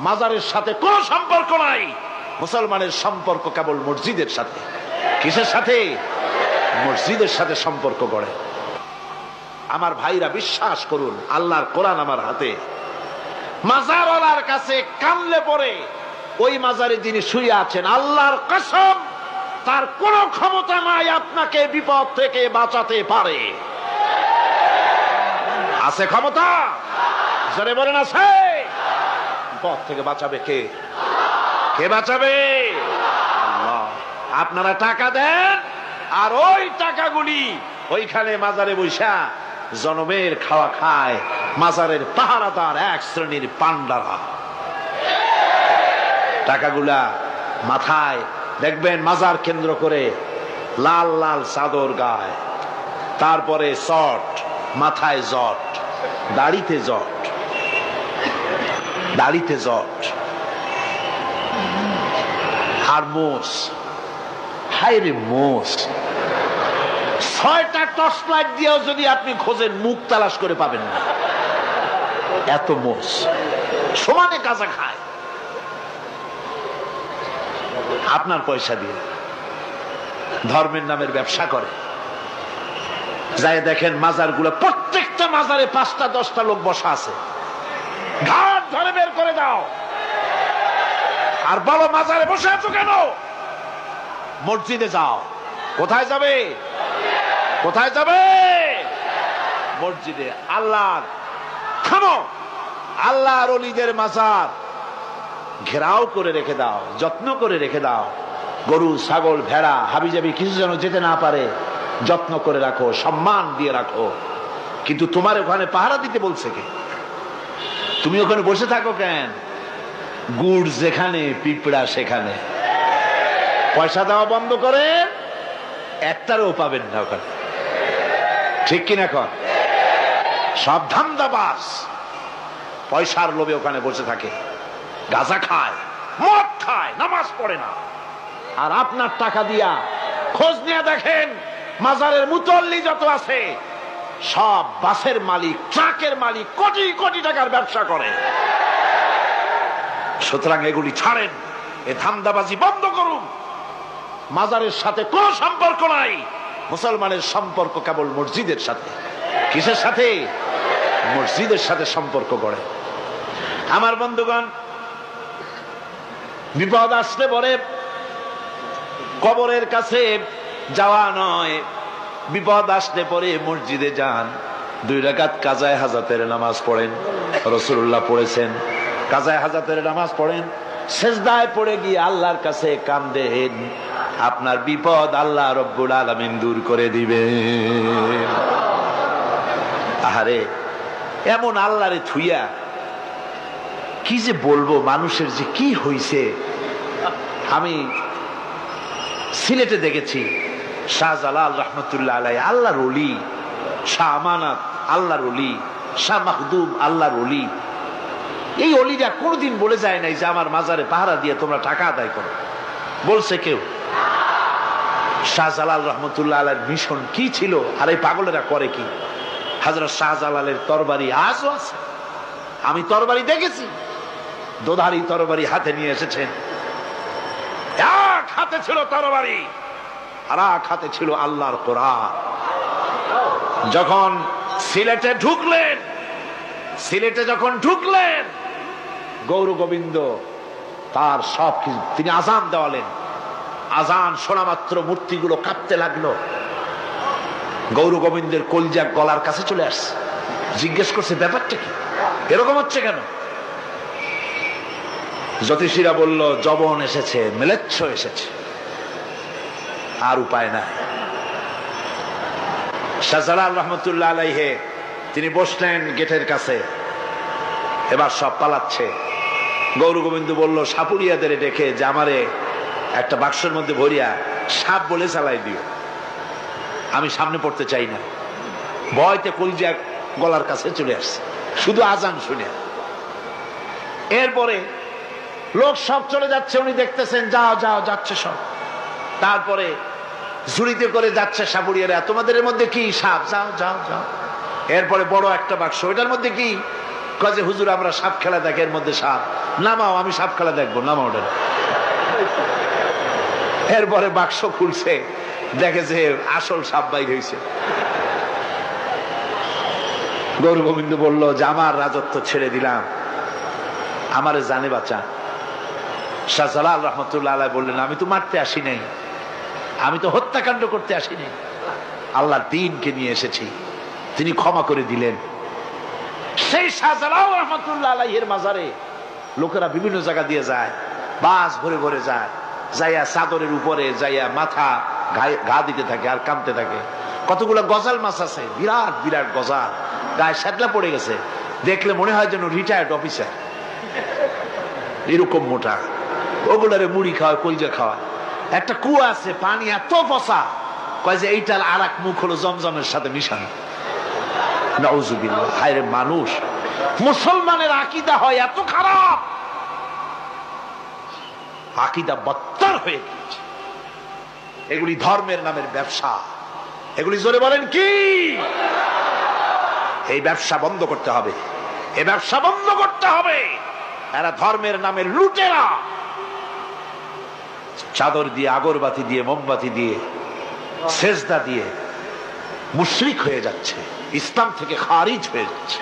মাজারের সাথে কোনো সম্পর্ক নাই। মুসলমানের সম্পর্ক কেবল মসজিদের সাথে। কিসের সাথে? মসজিদের সাথে সম্পর্ক গড়ে। আমার ভাইরা, বিশ্বাস করুন, আল্লাহর কোরআন আমার হাতে। মাজারওয়ালার কাছে কানলে পরে ওই মাজারে যিনি শুয়ে আছেন, আল্লাহর কসম, তার কোন ক্ষমতা নাই আপনাকে বিপদ থেকে বাঁচাতে পারে। আছে ক্ষমতা? জোরে বলেন, আছে। বিপদ থেকে বাঁচাবে কে? কে বাঁচাবে? আপনারা টাকা দেন, আর ওই টাকাগুলি ওইখানে মাজারে বৈশা জনমের খাওয়া খায়, মাজারের পাহারাদার এক শ্রেণির পান্ডারা টাকাগুলা মাথায়, দেখবেন মাজার কেন্দ্র করে লাল লাল চাদর গায়, তারপরে চট মাথায় জট, দাড়িতে জট। দাড়িতে জট আর মোষ হায় রে মোষ ছয়টা টর্চ লাইট দিয়েও যদি আপনি খোঁজেন, মুখ তালাশ করে পাবেন না। এত মোষ সমানে কাজা খায়। আপনার পয়সা দিয়ে ধর্মের নামের ব্যবসা করে। যাই দেখেন মাজারগুলো প্রত্যেকটা মাজারে পাঁচটা, দশটা লোক বসা আছে। ঘাট ধরে বের করে দাও। আর বলো, মাজারে বসে আছো কেন? মসজিদে যাও। কোথায় যাবে? কোথায় যাবে? মসজিদে। আল্লাহর থামো। আল্লাহর অলিদের মাজার। ঘেরাও করে রেখে দাও, যত্ন করে রেখে দাও। গরু, ছাগল, ভেড়া হাবি হাবিজাবি, কিছু যেন যেতে না পারে, যত্ন করে রাখো, সম্মান দিয়ে রাখো। কিন্তু তোমার ওখানে পাহারা দিতে বলছে কে? তুমি ওখানে বসে থাকো কেন? গুড় যেখানে, পিঁপড়া সেখানে। পয়সা দেওয়া বন্ধ করে, একটারও পাবেন না ওখানে। ঠিক কিনা কর সব ধান্দাবাস পয়সার লোভে ওখানে বসে থাকে। গাঁজা খায়, মদ খায়, নামাজ পড়ে না। আর আপনার টাকা দিয়া খোঁজ নিয়ে দেখেন, মাজারের মুতল্লি যত আছে সব বাসের মালিক, ট্রাকের মালিক কোটি কোটি টাকার ব্যবসা করে। সুতরাং এগুলি ছাড়েন, এ ধান্দাবাজি বন্ধ করুন। মাজারের সাথে কোনো সম্পর্ক নাই, মুসলমানের সম্পর্ক কেবল মসজিদের সাথে। কিসের সাথে? মসজিদের সাথে সম্পর্ক গড়ে। আমার বন্ধুগণ, বিপদ আসলে পরে কবরের কাছে যাওয়া নয়। বিপদ আসলে পরে মসজিদে যান। দুই রাকাত কাজায় হাজাতের নামাজ পড়েন। রসুল্লাহ পড়েছেন। কাজায় হাজাতের নামাজ পড়েন। শেষদায় পড়ে গিয়ে আল্লাহর কাছে কান্দেন। আপনার বিপদ আল্লাহ রব্বুল আলমিন দূর করে দিবে আহারে, এমন আল্লাহরে থুইয়া কি যে বলব, মানুষের যে কি হইছে? আমি সিলেটে দেখেছি। শাহজালাল রহমতুল্লাহ আলাই আল্লাহর অলি শাহ আমানাত, আল্লাহর অলি শাহ মাহদুম আল্লাহর অলি এই অলিরা কোনোদিন বলে যায় নাই যে আমার মাজারে পাহারা দিয়ে তোমরা টাকা আদায় করো। বলছে কেউ, শাহজালাল রহমতুল্লাহ আলার মিশন কি ছিল? আর এই পাগলেরা করে কি? হাজরত শাহজালালের তরবারি আজও আছে। আমি তরবারি দেখেছি। দোধারি তরবারি হাতে নিয়ে এসেছেন। এক হাতে ছিল তরবারি। আর হাতে ছিল আল্লাহর কোরআন। যখন সিলেটে ঢুকলেন, সিলেটে যখন ঢুকলেন, গৌর গোবিন্দ তার সব কিছু তিনি আজান দেওয়ালেন। আজান শোনা মাত্র মূর্তিগুলো কাঁপতে লাগল। গৌর গোবিন্দের কলজা গলার কাছে চলে আসছে। জিজ্ঞেস করছে, ব্যাপারটা কি? এরকম হচ্ছে কেন? জ্যোতিষীরা বলল, জবন এসেছে, মেলেচ্ছ এসেছে। আর উপায় নাই। শাহজালাল রহমতুল্লাহ আলাইহে, তিনি বসলেন গেটের কাছে। এবার সব পালাচ্ছে। গৌর গোবিন্দ বলল, সাপুরিয়াদের ডেকে যে আমারে একটা বাক্সের মধ্যে ভরিয়া সাপ বলে চালাই দিও। আমি সামনে পড়তে চাই না। ভয়তে কলজিয়া গলার কাছে চলে আসছে। শুধু আজান শুনে। এরপরে লোক সব চলে যাচ্ছে, উনি দেখতেছেন, যাও যাও, যাচ্ছে সব। তারপরে ঝুড়িতে করে যাচ্ছে সাপুরিয়ারা তোমাদের মধ্যে কি সাপ? যাও যাও যাও। এরপরে বড় একটা বাক্স। ওইটার মধ্যে কি? কাজে হুজুর, আমরা সাপ খেলা দেখে, এর মধ্যে সাপ। নামাও, আমি সাপ খেলা দেখব। নামাও ওটা। এরপরে বাক্স খুলছে। দেখে যে, আসল সাপ বাইর হয়েছে গৌর গোবিন্দ বলল, যে, আমার রাজত্ব ছেড়ে দিলাম। আমারে জানে বাঁচা। শাহজালাল রহমতুল্লাহ বললেন, আমি তো মারতে আসি নাই। আমি তো হত্যাকাণ্ড করতে আসিনি। আল্লাহ দিনকে নিয়ে এসেছি। তিনি ক্ষমা করে দিলেন। সেই শাহজালাল আলাইহের মাজারে লোকেরা বিভিন্ন জায়গা দিয়ে যায়, বাস ভরে ভরে যায়, যাইয়া চাদরের উপরে, যাইয়া মাথা গা দিতে থাকে আর কামতে থাকে। কতগুলো গজাল মাছ আছে, বিরাট বিরাট গজাল। গায়ে শ্যাতলা পড়ে গেছে। দেখলে মনে হয় যেন রিটায়ার্ড অফিসার এরকম মোটা। ওগুলারে মুড়ি খাওয়ায়, কলজা খাওয়ায়। একটা কুয়া আছে, পানি এত পচা। কয় যে এইটার আর এক মুখ হলো জমজমের সাথে মিশানো। হায়রে মানুষ। মুসলমানের আকিদা হয় এত খারাপ। আকিদা বত্তর হয়ে গিয়েছে। এগুলি ধর্মের নামের ব্যবসা। এগুলি জোরে বলেন কি? এই ব্যবসা বন্ধ করতে হবে। এ ব্যবসা বন্ধ করতে হবে। এরা ধর্মের নামে লুটেরা। চাদর দিয়ে, আগরবাতি দিয়ে, মোমবাতি দিয়ে, সেজদা দিয়ে মুশরিক হয়ে যাচ্ছে, ইসলাম থেকে খারিজ হয়ে যাচ্ছে।